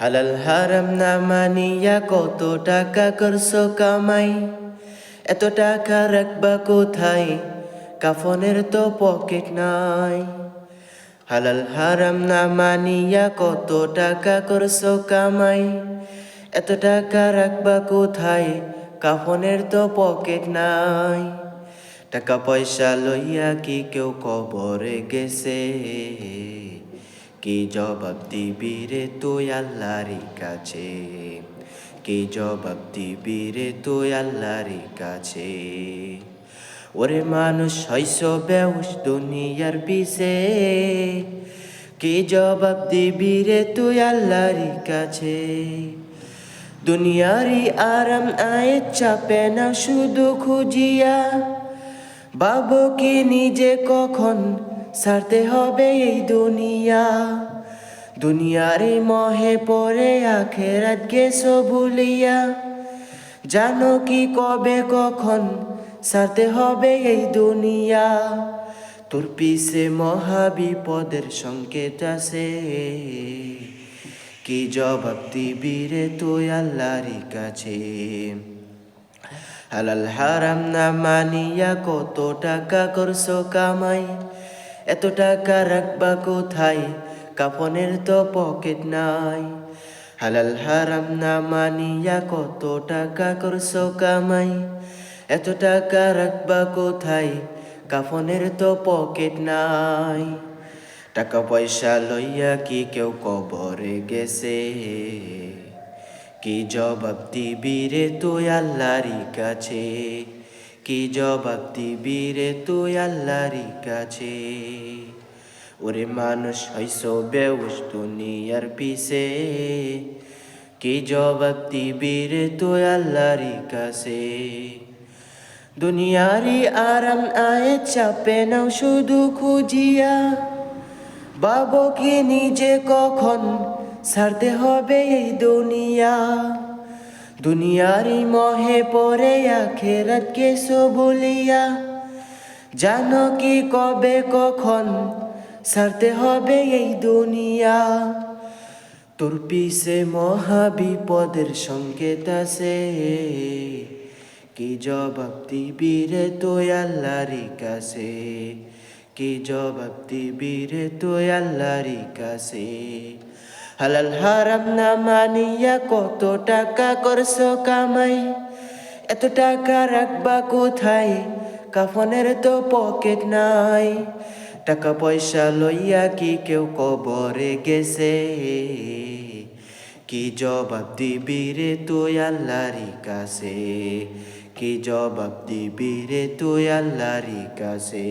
হালাল হারাম না মানিয়া কত টাকা করছ কামাই? এত টাকা রাখবা কোথায়? কাফনের তো পকেট নাই। হালাল হারাম না মানিয়া কত টাকা করছ কামাই? এত টাকা রাখবা কোথায়? কাফনের তো পকেট নাই। টাকা পয়সা লইয়া কি কেউ কবরে গেছে? কি জবাব দিবি রে তুই আল্লাহর কাছে? কে জবাব দিবি রে তুই আল্লাহর কাছে? ওরে মানুষ হইস বেউস দুনিয়ার পিছে। কে জবাব দিবি রে তুই আল্লাহর কাছে? দুনিয়ারি আরাম আয় চাপে না শুধু খুঁজিয়া। বাবু কি নিজে কখন ছাড়তে হবে এই দুনিয়া। দুনিয়ারে মহে পরে আখেরাত গেছো ভুলিয়া। জানো কি কবে কখন সারতে হবে এই দুনিয়া। তোর পিছে মহাবিপদের সংকেত আছে। কি জবাব দিবি রে তুই আল্লাহর কাছে? হালাল হারাম না মানিয়া কত টাকা করছ কামাই? এত টাকা রাখবা কোথায়? কাফনের তো পকেট নাই। হালাল হারাম না মানিয়া কত টাকা করছ কামাই? এত টাকা রাখবা কোথায়? কাফনের তো পকেট নাই। টাকা পয়সা লইয়া কি কেউ কবরে গেছে? কি জবাব দিবি রে তুই আল্লাহর কাছে? কি জবাব দিবি রে তুই আল্লাহর কাছে? ওরে মানুষ হইস বেউস দুনিয়ার পিছে। কি জবাব দিবি রে তুই আল্লাহর কাছে? দুনিয়ারি আরাম আয়ে চাপে নাও শুধু খুঁজিয়া। বাবু কি নিজে কখন ছাড়তে হবে এই দুনিয়া। দুনিয়ারি মহে পরে আখেরাত কেসো বলিয়া জানো কি কবে কখন ছাড়তে হবে এই দুনিয়া। তোর পিছে মহা বিপদের সংকেত আছে। কি জবাব দিবি রে তুই আল্লাহর কাছে? কি জবাব দিবি রে তুই আল্লাহর কাছে? হালাল হারাম না মানিয়া কত টাকা করছ কামাই? এত টাকা রাখবা কোথায়? কাফনের তো পকেট নাই। টাকা পয়সা লইয়া কি কেউ কবরে গেছে? কি জবাব দিবি রে তুই আল্লাহর কাছে? কি জবাব দিবি রে তুই আল্লাহর কাছে?